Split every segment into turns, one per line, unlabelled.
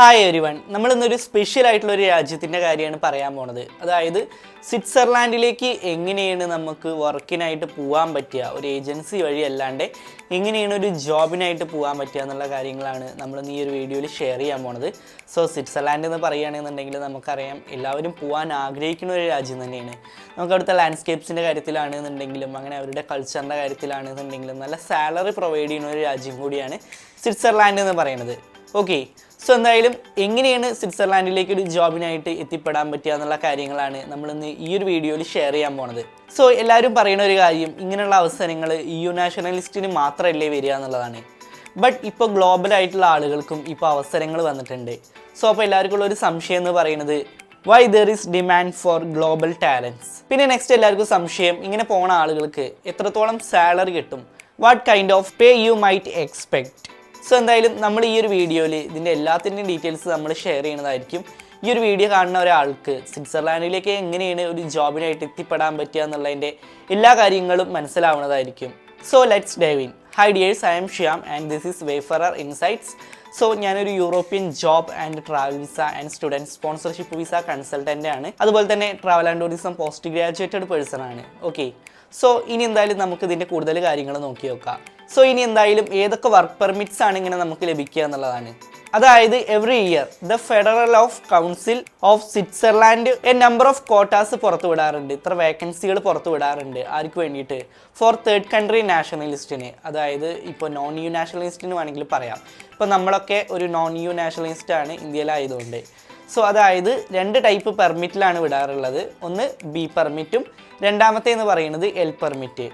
Hi everyone നമ്മൾ ഇന്നൊരു special ആയിട്ടുള്ള ഒരു രാജ്യത്തിന്റെ കാര്യമാണ് പറയാൻ പോണത്. അതായത് സ്വിറ്റ്സർലാൻഡിലേക്ക് എങ്ങനെയാണ് നമുക്ക് വർക്കിനായിട്ട് പോകാൻ പറ്റുക? ഒരു ഏജൻസി വഴി അല്ലാണ്ട് എങ്ങനെയാണ് ഒരു ജോബിനായിട്ട് പോകാൻ പറ്റുക എന്നുള്ള കാര്യങ്ങളാണ് നമ്മൾ ഈ ഒരു വീഡിയോയിൽ ഷെയർ ചെയ്യാൻ പോണത്. സോ സ്വിറ്റ്സർലാൻഡ് എന്ന് പറയുകയാണെന്നുണ്ടെങ്കിൽ നമുക്കറിയാം എല്ലാവരും പോകാൻ ആഗ്രഹിക്കുന്ന ഒരു രാജ്യം തന്നെയാണ്. നമുക്ക് അവിടുത്തെ ലാൻഡ്സ്കേപ്സിന്റെ കാര്യത്തിലാണെന്നുണ്ടെങ്കിലും അങ്ങനെ അവരുടെ കൾച്ചറിന്റെ കാര്യത്തിലാണെന്നുണ്ടെങ്കിലും നല്ല സാലറി പ്രൊവൈഡ് ചെയ്യുന്ന ഒരു രാജ്യം കൂടിയാണ് സ്വിറ്റ്സർലാൻഡ് എന്ന് പറയുന്നത്. ഓക്കെ സോ എന്തായാലും എങ്ങനെയാണ് സ്വിറ്റ്സർലാൻഡിലേക്ക് ഒരു ജോബിനായിട്ട് എത്തിപ്പെടാൻ പറ്റുക എന്നുള്ള കാര്യങ്ങളാണ് നമ്മളിന്ന് ഈ ഒരു വീഡിയോയിൽ ഷെയർ ചെയ്യാൻ പോണത്. സോ എല്ലാവരും പറയുന്ന ഒരു കാര്യം ഇങ്ങനെയുള്ള അവസരങ്ങൾ യു നാഷണലിസ്റ്റിന് മാത്രമല്ലേ വരിക എന്നുള്ളതാണ്. ബട്ട് ഇപ്പോൾ ഗ്ലോബൽ ആയിട്ടുള്ള ആളുകൾക്കും ഇപ്പോൾ അവസരങ്ങൾ വന്നിട്ടുണ്ട്. സോ അപ്പോൾ എല്ലാവർക്കും ഉള്ള ഒരു സംശയം എന്ന് പറയുന്നത് why there is demand for global talents പിന്നെ നെക്സ്റ്റ് എല്ലാവർക്കും സംശയം ഇങ്ങനെ പോണ ആളുകൾക്ക് എത്രത്തോളം സാലറി കിട്ടും? What kind of pay you might expect so എന്തായാലും നമ്മൾ ഈ ഒരു വീഡിയോയിൽ ഇതിന്റെ എല്ലാത്തിന്റെയും ഡീറ്റെയിൽസ് നമ്മൾ ഷെയർ ചെയ്യുന്നതായിരിക്കും ഈ ഒരു വീഡിയോ കാണുന്ന ഒരാൾക്ക് സ്വിറ്റ്സർലാൻഡിലേക്ക് എങ്ങനെയാണ് ഒരു ജോബിനായിട്ട് എത്തിപ്പെടാൻ പറ്റുക എന്നുള്ളതിന്റെ എല്ലാ കാര്യങ്ങളും മനസ്സിലാവുന്നതായിരിക്കും. So let's dive in hi dears I am Shyam and this is wayfarer insights so ഞാനൊരു European job and travel visa and student sponsorship visa consultant ആണ്. അതുപോലെ തന്നെ travel and tourism post graduated person ആണ്. Okay so ഇനി എന്തായാലും നമുക്ക് ഇതിന്റെ കൂടുതൽ കാര്യങ്ങൾ നോക്കി നോക്കാം. സോ ഇനി എന്തായാലും ഏതൊക്കെ വർക്ക് പെർമിറ്റ്സ് ആണ് ഇങ്ങനെ നമുക്ക് ലഭിക്കുക എന്നുള്ളതാണ്. അതായത് every year the federal of council of Switzerland a number of quotas പുറത്തു വിടാറുണ്ട്. ഇത്ര വേക്കൻസികൾ പുറത്തു വിടാറുണ്ട് ആർക്ക് വേണ്ടിയിട്ട്? ഫോർ തേർഡ് കൺട്രി നാഷണലിസ്റ്റിന് അതായത് ഇപ്പോൾ നോൺ യു നാഷണലിസ്റ്റിന് വേണമെങ്കിൽ പറയാം. ഇപ്പോൾ നമ്മളൊക്കെ ഒരു നോൺ യു നാഷണലിസ്റ്റ് ആണ് ഇന്ത്യയിലായതുകൊണ്ട്. സോ അതായത് രണ്ട് ടൈപ്പ് പെർമിറ്റിലാണ് വിടാറുള്ളത്. ഒന്ന് ബി പെർമിറ്റും രണ്ടാമത്തെ എന്ന് പറയുന്നത് എൽ പെർമിറ്റ്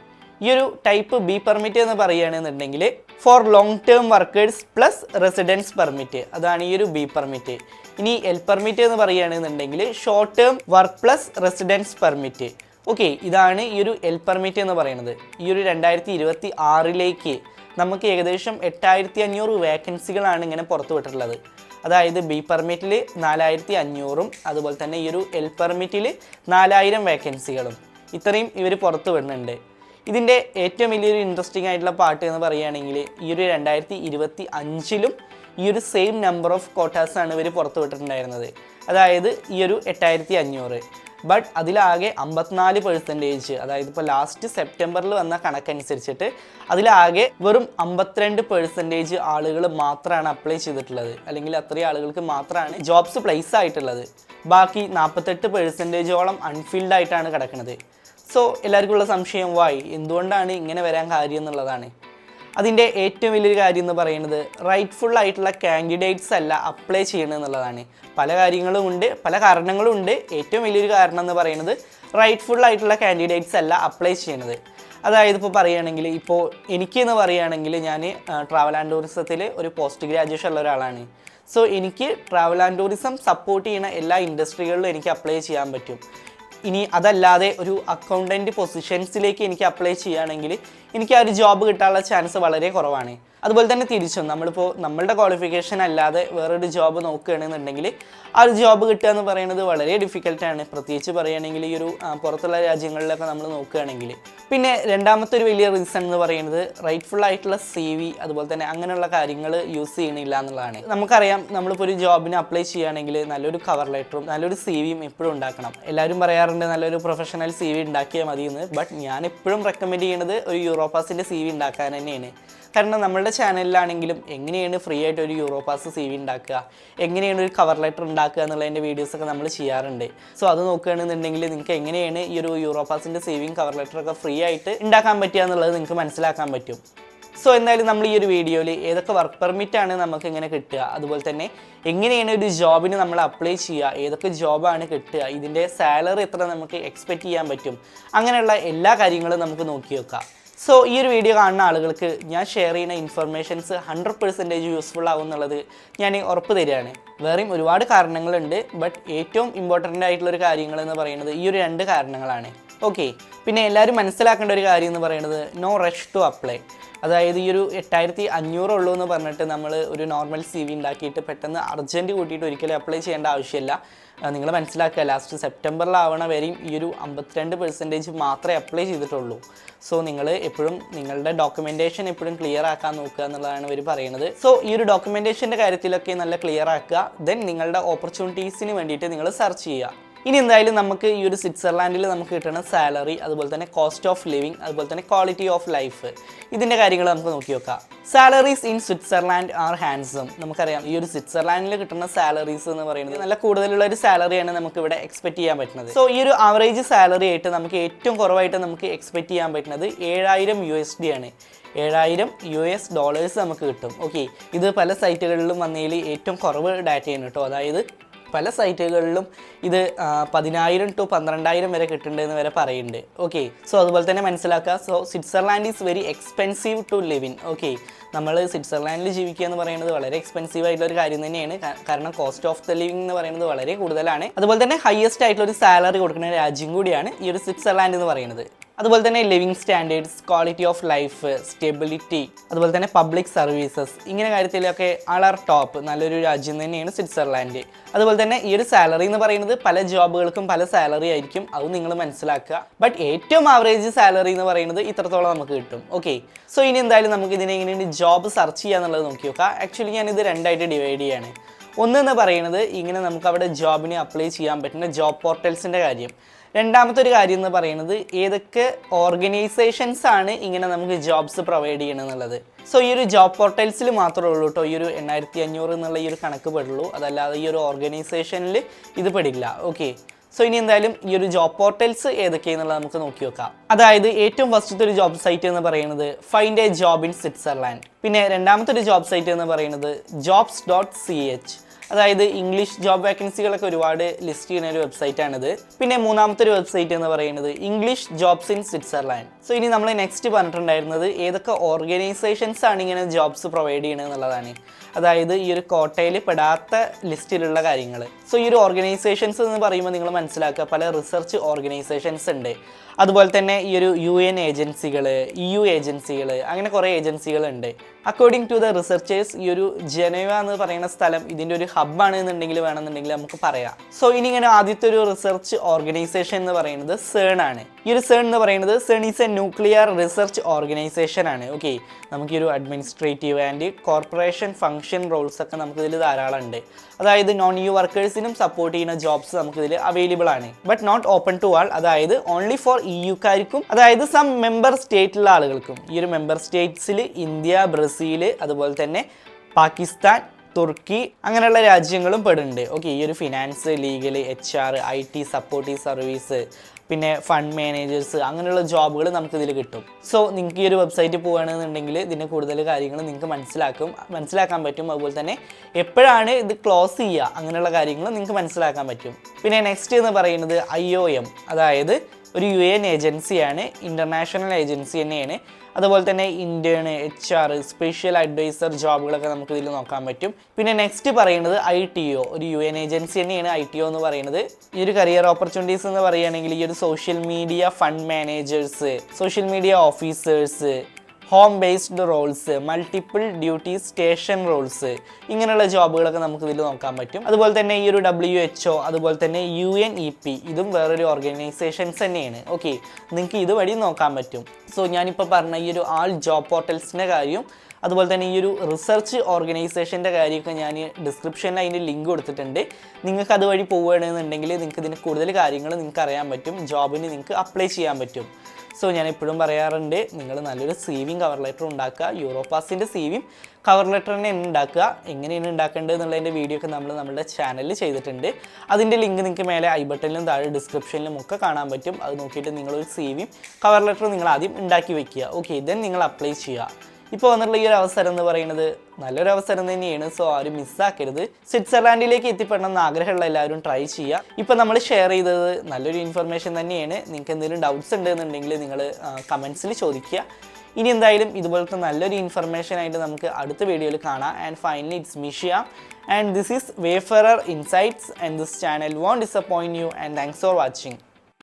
ഈ ഒരു ടൈപ്പ് ബി പെർമിറ്റ് എന്ന് പറയുകയാണെന്നുണ്ടെങ്കിൽ for long term workers plus residence permit അതാണ് ഈ ഒരു ബി പെർമിറ്റ് ഇനി എൽ പെർമിറ്റ് എന്ന് പറയുകയാണെന്നുണ്ടെങ്കിൽ short term work plus residence permit okay ഇതാണ് ഈ ഒരു എൽ പെർമിറ്റ് എന്ന് പറയുന്നത്. ഈ ഒരു രണ്ടായിരത്തി ഇരുപത്തി ആറിലേക്ക് നമുക്ക് ഏകദേശം എട്ടായിരത്തി അഞ്ഞൂറ് വേക്കൻസികളാണ് ഇങ്ങനെ പുറത്തു വിട്ടിട്ടുള്ളത്. അതായത് ബി പെർമിറ്റിൽ നാലായിരത്തി അഞ്ഞൂറും അതുപോലെ തന്നെ ഈ ഒരു എൽ പെർമിറ്റിൽ നാലായിരം വേക്കൻസികളും ഇത്രയും ഇവർ പുറത്തു വിടുന്നുണ്ട്. ഇതിന്റെ ഏറ്റവും വലിയൊരു ഇൻട്രസ്റ്റിംഗ് ആയിട്ടുള്ള പാട്ട് എന്ന് പറയുകയാണെങ്കിൽ ഈ ഒരു രണ്ടായിരത്തി ഇരുപത്തി അഞ്ചിലും ഈ ഒരു സെയിം നമ്പർ ഓഫ് കോട്ടാസാണ് ഇവർ പുറത്തു വിട്ടിട്ടുണ്ടായിരുന്നത്. അതായത് ഈ ഒരു എട്ടായിരത്തി അഞ്ഞൂറ് ബട്ട് അതിലാകെ അമ്പത്തിനാല് പെർസെന്റേജ് അതായത് ഇപ്പോൾ ലാസ്റ്റ് സെപ്റ്റംബറിൽ വന്ന കണക്കനുസരിച്ചിട്ട് അതിലാകെ വെറും അമ്പത്തിരണ്ട് പെർസെന്റേജ് ആളുകൾ മാത്രമാണ് അപ്ലൈ ചെയ്തിട്ടുള്ളത്. അല്ലെങ്കിൽ അത്രയും ആളുകൾക്ക് മാത്രമാണ് ജോബ്സ് പ്ലേസ് ആയിട്ടുള്ളത്. ബാക്കി നാൽപ്പത്തെട്ട് പെർസെന്റേജോളം അൺഫിൽഡ് ആയിട്ടാണ് കിടക്കുന്നത്. സോ എല്ലാവർക്കും ഉള്ള സംശയം വായി എന്തുകൊണ്ടാണ് ഇങ്ങനെ വരാൻ കാര്യം എന്നുള്ളതാണ്. അതിന്റെ ഏറ്റവും വലിയൊരു കാര്യം എന്ന് പറയുന്നത് റൈറ്റ്ഫുൾ ആയിട്ടുള്ള കാൻഡിഡേറ്റ്സ് അല്ല അപ്ലൈ ചെയ്യണം എന്നുള്ളതാണ്. പല കാര്യങ്ങളും ഉണ്ട് പല കാരണങ്ങളും ഉണ്ട്. ഏറ്റവും വലിയൊരു കാരണം എന്ന് പറയുന്നത് റൈറ്റ്ഫുൾ ആയിട്ടുള്ള കാൻഡിഡേറ്റ്സ് അല്ല അപ്ലൈ ചെയ്യണത്. അതായത് ഇപ്പോൾ പറയുകയാണെങ്കിൽ ഇപ്പോൾ എനിക്ക് എന്ന് പറയുകയാണെങ്കിൽ ഞാൻ ട്രാവൽ ആൻഡ് ടൂറിസത്തിൽ ഒരു പോസ്റ്റ് ഗ്രാജുവേഷൻ ഉള്ള ഒരാളാണ്. സോ എനിക്ക് ട്രാവൽ ആൻഡ് ടൂറിസം സപ്പോർട്ട് ചെയ്യുന്ന എല്ലാ ഇൻഡസ്ട്രികളിലും എനിക്ക് അപ്ലൈ ചെയ്യാൻ പറ്റും. ഇനി അതല്ലാതെ ഒരു അക്കൗണ്ടന്റ് പൊസിഷൻസിലേക്ക് എനിക്ക് അപ്ലൈ ചെയ്യുകയാണെങ്കിൽ എനിക്ക് ആ ഒരു ജോബ് കിട്ടാനുള്ള ചാൻസ് വളരെ കുറവാണ്. അതുപോലെ തന്നെ തിരിച്ചും. നമ്മളിപ്പോൾ നമ്മളുടെ ക്വാളിഫിക്കേഷൻ അല്ലാതെ വേറൊരു ജോബ് നോക്കുകയാണെന്നുണ്ടെങ്കിൽ ആ ഒരു ജോബ് കിട്ടുക എന്ന് പറയുന്നത് വളരെ ഡിഫിക്കൽട്ടാണ് പ്രത്യേകിച്ച് പറയുകയാണെങ്കിൽ ഈ ഒരു പുറത്തുള്ള രാജ്യങ്ങളിലൊക്കെ നമ്മൾ നോക്കുകയാണെങ്കിൽ. പിന്നെ രണ്ടാമത്തെ ഒരു വലിയ റീസൺ എന്ന് പറയുന്നത് റൈറ്റ്ഫുൾ ആയിട്ടുള്ള സി വി അതുപോലെ തന്നെ അങ്ങനെയുള്ള കാര്യങ്ങൾ യൂസ് ചെയ്യണില്ല എന്നുള്ളതാണ്. നമുക്കറിയാം നമ്മളിപ്പോൾ ഒരു ജോബിന് അപ്ലൈ ചെയ്യുകയാണെങ്കിൽ നല്ലൊരു കവർ ലെറ്ററും നല്ലൊരു സി വിയും എപ്പോഴും ഉണ്ടാക്കണം. എല്ലാവരും പറയാറുണ്ട് നല്ലൊരു പ്രൊഫഷണൽ സി വി ഉണ്ടാക്കിയാൽ മതി ബട്ട് ഞാൻ എപ്പോഴും റെക്കമെൻഡ് ചെയ്യുന്നത് ഒരു യൂറോപ്പാസിന്റെ സി വി ഉണ്ടാക്കാൻ തന്നെയാണ്. കാരണം നമ്മളുടെ ചാനലിലാണെങ്കിലും എങ്ങനെയാണ് ഫ്രീ ആയിട്ട് ഒരു യൂറോ പാസ് സി വി ഉണ്ടാക്കുക എങ്ങനെയാണ് ഒരു കവർ ലെറ്റർ ഉണ്ടാക്കുക എന്നുള്ളതിന്റെ വീഡിയോസൊക്കെ നമ്മൾ ചെയ്യാറുണ്ട്. സോ അത് നോക്കുകയാണെന്നുണ്ടെങ്കിൽ നിങ്ങൾക്ക് എങ്ങനെയാണ് ഈ ഒരു യൂറോ പാസിന്റെ സേവിങ് കവർ ലെറ്ററൊക്കെ ഫ്രീ ആയിട്ട് ഉണ്ടാക്കാൻ പറ്റുക എന്നുള്ളത് നിങ്ങൾക്ക് മനസ്സിലാക്കാൻ പറ്റും. സോ എന്തായാലും നമ്മൾ ഈ ഒരു വീഡിയോയിൽ ഏതൊക്കെ വർക്ക് പെർമിറ്റ് ആണ് നമുക്ക് ഇങ്ങനെ കിട്ടുക അതുപോലെ തന്നെ എങ്ങനെയാണ് ഒരു ജോബിന് നമ്മൾ അപ്ലൈ ചെയ്യുക ഏതൊക്കെ ജോബാണ് കിട്ടുക ഇതിന്റെ സാലറി എത്ര നമുക്ക് എക്സ്പെക്റ്റ് ചെയ്യാൻ പറ്റും അങ്ങനെയുള്ള എല്ലാ കാര്യങ്ങളും നമുക്ക് നോക്കി വെക്കാം. സോ ഈ ഒരു വീഡിയോ കാണുന്ന ആളുകൾക്ക് ഞാൻ ഷെയർ ചെയ്യുന്ന ഇൻഫർമേഷൻസ് ഹൺഡ്രഡ് പെർസെന്റേജ് യൂസ്ഫുൾ ആകും എന്നുള്ളത് ഞാൻ ഉറപ്പ് തരികയാണ്. വേറെയും ഒരുപാട് കാരണങ്ങളുണ്ട് ബട്ട് ഏറ്റവും ഇമ്പോർട്ടന്റ് ആയിട്ടുള്ള ഒരു കാര്യങ്ങൾ എന്ന് പറയുന്നത് ഈ ഒരു രണ്ട് കാരണങ്ങളാണ്. ഓക്കെ പിന്നെ എല്ലാവരും മനസ്സിലാക്കേണ്ട ഒരു കാര്യം എന്ന് പറയുന്നത് നോ റഷ് ടു അപ്ലൈ അതായത് ഈ ഒരു എട്ടായിരത്തി അഞ്ഞൂറ് ഉള്ളൂ എന്ന് പറഞ്ഞിട്ട് നമ്മൾ ഒരു നോർമൽ സി വി ഉണ്ടാക്കിയിട്ട് പെട്ടെന്ന് അർജന്റ് കൂട്ടിയിട്ട് ഒരിക്കലും അപ്ലൈ ചെയ്യേണ്ട ആവശ്യമില്ല. നിങ്ങൾ മനസ്സിലാക്കുക ലാസ്റ്റ് സെപ്റ്റംബറിലാവണ വരെയും ഈ ഒരു അമ്പത്തിരണ്ട് പെർസെന്റേജ് മാത്രമേ അപ്ലൈ ചെയ്തിട്ടുള്ളൂ. സോ നിങ്ങൾ എപ്പോഴും നിങ്ങളുടെ ഡോക്യുമെന്റേഷൻ എപ്പോഴും ക്ലിയർ ആക്കാൻ നോക്കുക എന്നുള്ളതാണ് ഇവർ പറയുന്നത്. സോ ഈ ഒരു ഡോക്യുമെന്റേഷന്റെ കാര്യത്തിലൊക്കെ നല്ല ക്ലിയർ ആക്കുക. ദെൻ നിങ്ങളുടെ ഓപ്പർച്യൂണിറ്റീസിന് വേണ്ടിയിട്ട് നിങ്ങൾ സെർച്ച് ചെയ്യുക. ഇനി എന്തായാലും നമുക്ക് ഈ ഒരു സ്വിറ്റ്സർലാൻഡിൽ നമുക്ക് കിട്ടുന്ന സാലറി അതുപോലെ തന്നെ കോസ്റ്റ് ഓഫ് ലിവിങ് അതുപോലെ തന്നെ ക്വാളിറ്റി ഓഫ് ലൈഫ് ഇതിന്റെ കാര്യങ്ങൾ നമുക്ക് നോക്കി നോക്കാം. Salaries in Switzerland are handsome നമുക്കറിയാം ഈ ഒരു സ്വിറ്റ്സർലാൻഡിൽ കിട്ടുന്ന സാലറീസ് എന്ന് പറയുന്നത് നല്ല കൂടുതലുള്ള ഒരു സാലറിയാണ് നമുക്ക് ഇവിടെ എക്സ്പെക്ട് ചെയ്യാൻ പറ്റുന്നത്. സോ ഈ ഒരു ആവറേജ് സാലറി ആയിട്ട് നമുക്ക് ഏറ്റവും കുറവായിട്ട് നമുക്ക് എക്സ്പെക്ട് ചെയ്യാൻ പറ്റുന്നത് ഏഴായിരം യു എസ് ഡി ആണ്. ഏഴായിരം യു എസ് ഡോളേഴ്സ് നമുക്ക് കിട്ടും. ഓക്കെ ഇത് പല സൈറ്റുകളിലും വന്നതിൽ ഏറ്റവും കുറവ് ഡാറ്റയാണ് കേട്ടോ. അതായത് പല സൈറ്റുകളിലും ഇത് പതിനായിരം ടു പന്ത്രണ്ടായിരം വരെ കിട്ടുന്നുണ്ടെന്ന് വരെ പറയുന്നുണ്ട്. ഓക്കെ സോ അതുപോലെ തന്നെ മനസ്സിലാക്കുക. So Switzerland is very expensive to live in okay നമ്മൾ സ്വിറ്റ്സർലാൻഡിൽ ജീവിക്കുക എന്ന് പറയുന്നത് വളരെ എക്സ്പെൻസീവ് ആയിട്ടുള്ള ഒരു കാര്യം തന്നെയാണ്. കാരണം കോസ്റ്റ് ഓഫ് ദ ലിവിംഗ് എന്ന് പറയുന്നത് വളരെ കൂടുതലാണ്. അതുപോലെ തന്നെ ഹയസ്റ്റ് ആയിട്ടുള്ള ഒരു സാലറി കൊടുക്കുന്ന രാജ്യം കൂടിയാണ് ഈ ഒരു സ്വിറ്റ്സർലാൻഡ് എന്ന് പറയുന്നത്. അതുപോലെ തന്നെ living standards quality of life stability അതുപോലെ തന്നെ പബ്ലിക് സർവീസസ് ഇങ്ങനെ കാര്യത്തിലൊക്കെ ആളാർ ടോപ്പ് നല്ലൊരു രാജ്യം തന്നെയാണ് സ്വിറ്റ്സർലാൻഡ്. അതുപോലെ തന്നെ ഈ ഒരു സാലറി എന്ന് പറയുന്നത് പല ജോബുകൾക്കും പല സാലറി ആയിരിക്കും. അത് നിങ്ങൾ മനസ്സിലാക്കുക. ബട്ട് ഏറ്റവും ആവറേജ് സാലറി എന്ന് പറയുന്നത് ഇത്രത്തോളം നമുക്ക് കിട്ടും. ഓക്കെ സോ ഇനി എന്തായാലും നമുക്ക് ഇതിനെ എങ്ങനെയാണ് ജോബ് സെർച്ച് ചെയ്യുക എന്നുള്ളത് നോക്കി നോക്കാം. ആക്ച്വലി ഞാൻ ഇത് രണ്ടായിട്ട് ഡിവൈഡ് ചെയ്യാണ്. ഒന്നെന്ന് പറയുന്നത് ഇങ്ങനെ നമുക്ക് അവിടെ ജോബിന് അപ്ലൈ ചെയ്യാൻ പറ്റുന്ന ജോബ് പോർട്ടൽസിന്റെ കാര്യം. രണ്ടാമത്തെ ഒരു കാര്യം എന്ന് പറയുന്നത് ഏതൊക്കെ ഓർഗനൈസേഷൻസ് ആണ് ഇങ്ങനെ നമുക്ക് ജോബ്സ് പ്രൊവൈഡ് ചെയ്യണമെന്നുള്ളത് സോ ഈ ഒരു ജോബ് പോർട്ടൽസിൽ മാത്രമേ ഉള്ളൂ കേട്ടോ ഈ ഒരു എണ്ണായിരത്തി അഞ്ഞൂറ് എന്നുള്ള ഈ ഒരു കണക്ക് പെടുള്ളൂ. അതല്ലാതെ ഈ ഒരു ഓർഗനൈസേഷനിൽ ഇത് പെടില്ല. ഓക്കെ സോ ഇനി എന്തായാലും ഈ ഒരു ജോബ് പോർട്ടൽസ് ഏതൊക്കെയെന്നുള്ളത് നമുക്ക് നോക്കി നോക്കാം. അതായത് ഏറ്റവും ഫസ്റ്റത്തെ ഒരു ജോബ് സൈറ്റ് എന്ന് പറയുന്നത് find a job in Switzerland പിന്നെ രണ്ടാമത്തെ ഒരു ജോബ് സൈറ്റ് എന്ന് പറയുന്നത് ജോബ്സ് ഡോട്ട് സി എച്ച് അതായത് ഇംഗ്ലീഷ് ജോബ് വേക്കൻസികളൊക്കെ ഒരുപാട് ലിസ്റ്റ് ചെയ്യുന്ന ഒരു വെബ്സൈറ്റാണിത് പിന്നെ മൂന്നാമത്തെ ഒരു വെബ്സൈറ്റ് എന്ന് പറയുന്നത് English jobs in Switzerland so ഇനി നമ്മൾ നെക്സ്റ്റ് പറഞ്ഞിട്ടുണ്ടായിരുന്നത് ഏതൊക്കെ ഓർഗനൈസേഷൻസ് ആണ് ഇങ്ങനെ ജോബ്സ് പ്രൊവൈഡ് ചെയ്യണത് എന്നുള്ളതാണ്. അതായത് ഈ ഒരു കോട്ടയിൽ പെടാത്ത ലിസ്റ്റിലുള്ള കാര്യങ്ങൾ സോ ഈ ഒരു ഓർഗനൈസേഷൻസ് എന്ന് പറയുമ്പോൾ നിങ്ങൾ മനസ്സിലാക്കുക പല റിസർച്ച് ഓർഗനൈസേഷൻസ് ഉണ്ട്. അതുപോലെ തന്നെ ഈ ഒരു യു എൻ ഏജൻസികൾ ഇ യു ഏജൻസികൾ അങ്ങനെ കുറേ ഏജൻസികളുണ്ട് അക്കോർഡിംഗ് ടു ദ റിസർച്ചേഴ്സ് ഈ ഒരു ജനവ എന്ന് പറയുന്ന സ്ഥലം ഇതിന്റെ ഒരു ഹബ്ബാണ് എന്നുണ്ടെങ്കിൽ വേണമെന്നുണ്ടെങ്കിൽ നമുക്ക് പറയാം. സോ ഇനി ഇങ്ങനെ ആദ്യത്തെ ഒരു റിസർച്ച് ഓർഗനൈസേഷൻ എന്ന് പറയുന്നത് സേൺ ആണ്. ഈ ഒരു സേൺ എന്ന് പറയുന്നത് CERN is a nuclear research organisation ആണ്. ഓക്കെ നമുക്ക് ഈ ഒരു administrative and corporation function roles ഒക്കെ നമുക്ക് ഇതിൽ ധാരാളം ഉണ്ട്. അതായത് നോൺ യു വർക്കേഴ്സിനും സപ്പോർട്ട് ചെയ്യുന്ന ജോബ്സ് നമുക്ക് ഇതിൽ അവൈലബിൾ ആണ്. But not open to all അതായത് ഓൺലി ഫോർ ഇ യുക്കാർക്കും അതായത് സം മെമ്പർ സ്റ്റേറ്റിലുള്ള ആളുകൾക്കും. ഈ ഒരു മെമ്പർ സ്റ്റേറ്റ്സിൽ ഇന്ത്യ ബ്രസീൽ അതുപോലെ തന്നെ പാകിസ്ഥാൻ തുർക്കി അങ്ങനെയുള്ള രാജ്യങ്ങളും പെടുന്നുണ്ട്. ഓക്കെ ഈ ഒരു finance legal H R I T supportive service പിന്നെ ഫണ്ട് മാനേജേഴ്സ് അങ്ങനെയുള്ള ജോബുകൾ നമുക്ക് ഇതിൽ കിട്ടും. സോ നിങ്ങൾക്ക് ഈ ഒരു വെബ്സൈറ്റ് പോകുകയാണെന്നുണ്ടെങ്കിൽ ഇതിന്റെ കൂടുതൽ കാര്യങ്ങൾ നിങ്ങൾക്ക് മനസ്സിലാക്കും മനസ്സിലാക്കാൻ പറ്റും. അതുപോലെ തന്നെ എപ്പോഴാണ് ഇത് ക്ലോസ് ചെയ്യുക അങ്ങനെയുള്ള കാര്യങ്ങൾ നിങ്ങൾക്ക് മനസ്സിലാക്കാൻ പറ്റും. പിന്നെ നെക്സ്റ്റ് എന്ന് പറയുന്നത് ഐ ഒ എം അതായത് ഒരു യു എൻ ഏജൻസിയാണ് ഇന്റർനാഷണൽ ഏജൻസി തന്നെയാണ്. അതുപോലെ തന്നെ Indian H R special adviser ജോബുകളൊക്കെ നമുക്ക് ഇതിൽ നോക്കാൻ പറ്റും. പിന്നെ നെക്സ്റ്റ് പറയുന്നത് ഐ ടി ഒ ഒരു യു എൻ ഏജൻസി തന്നെയാണ് ഐ ടി ഒ എന്ന് പറയുന്നത്. ഈ ഒരു കരിയർ ഓപ്പർച്യൂണിറ്റീസ് എന്ന് പറയുകയാണെങ്കിൽ ഈ ഒരു social media fund managers social media officers home based roles multiple duty station roles ഇങ്ങനെയുള്ള ജോബുകളൊക്കെ നമുക്ക് ഇതിൽ നോക്കാൻ പറ്റും. അതുപോലെ തന്നെ ഈ ഒരു ഡബ്ല്യു എച്ച് ഒ അതുപോലെ തന്നെ യു എൻ ഇ പി ഇതും വേറൊരു ഓർഗനൈസേഷൻസ് തന്നെയാണ്. ഓക്കെ നിങ്ങൾക്ക് ഇതുവഴി നോക്കാൻ പറ്റും. സോ ഞാനിപ്പോൾ പറഞ്ഞ ഈ ഒരു ആൾ ജോബ് പോർട്ടൽസിന്റെ കാര്യം അതുപോലെ തന്നെ ഈ ഒരു റിസർച്ച് ഓർഗനൈസേഷന്റെ കാര്യമൊക്കെ ഞാൻ ഡിസ്ക്രിപ്ഷനിൽ അതിന്റെ ലിങ്ക് കൊടുത്തിട്ടുണ്ട്. നിങ്ങൾക്ക് അതുവഴി പോവുകയാണെന്നുണ്ടെങ്കിൽ നിങ്ങൾക്ക് ഇതിന് കൂടുതൽ കാര്യങ്ങൾ നിങ്ങൾക്ക് അറിയാൻ പറ്റും. ജോബിന് നിങ്ങൾക്ക് അപ്ലൈ ചെയ്യാൻ പറ്റും. സോ ഞാൻ എപ്പോഴും പറയാറുണ്ട് നിങ്ങൾ നല്ലൊരു സീവിങ് കവർ ലെറ്റർ ഉണ്ടാക്കുക. യൂറോപ്പാസിന്റെ സീവിങ് കവർ ലെറ്റർ തന്നെ ഉണ്ടാക്കുക. എങ്ങനെയാണ് ഉണ്ടാക്കേണ്ടത് എന്നുള്ളതിന്റെ വീഡിയോ ഒക്കെ നമ്മൾ നമ്മുടെ ചാനലിൽ ചെയ്തിട്ടുണ്ട്. അതിന്റെ ലിങ്ക് നിങ്ങൾക്ക് മേലെ ഐ ബട്ടണിലും താഴെ ഡിസ്ക്രിപ്ഷനിലും ഒക്കെ കാണാൻ പറ്റും. അത് നോക്കിയിട്ട് നിങ്ങളൊരു സീവിങ് കവർ ലെറ്റർ നിങ്ങൾ ആദ്യം ഉണ്ടാക്കി വെക്കുക. ഓക്കെ ദെൻ നിങ്ങൾ അപ്ലൈ ചെയ്യുക. ഇപ്പോൾ വന്നിട്ടുള്ള ഈ ഒരു അവസരം എന്ന് പറയുന്നത് നല്ലൊരു അവസരം തന്നെയാണ്. സോ ആരും മിസ്സാക്കരുത് സ്വിറ്റ്സർലാൻഡിലേക്ക് എത്തിപ്പെടണം എന്ന് ആഗ്രഹമുള്ള എല്ലാവരും ട്രൈ ചെയ്യുക. ഇപ്പോൾ നമ്മൾ ഷെയർ ചെയ്തത് നല്ലൊരു ഇൻഫർമേഷൻ തന്നെയാണ്. നിങ്ങൾക്ക് എന്തെങ്കിലും ഡൗട്ട്സ് ഉണ്ടെന്നുണ്ടെങ്കിൽ നിങ്ങൾ കമൻസിൽ ചോദിക്കുക. ഇനി എന്തായാലും ഇതുപോലത്തെ നല്ലൊരു ഇൻഫർമേഷൻ ആയിട്ട് നമുക്ക് അടുത്ത വീഡിയോയിൽ കാണാം. And finally it's Mishya and this is wayfarer insights and this channel won't disappoint you and thanks for watching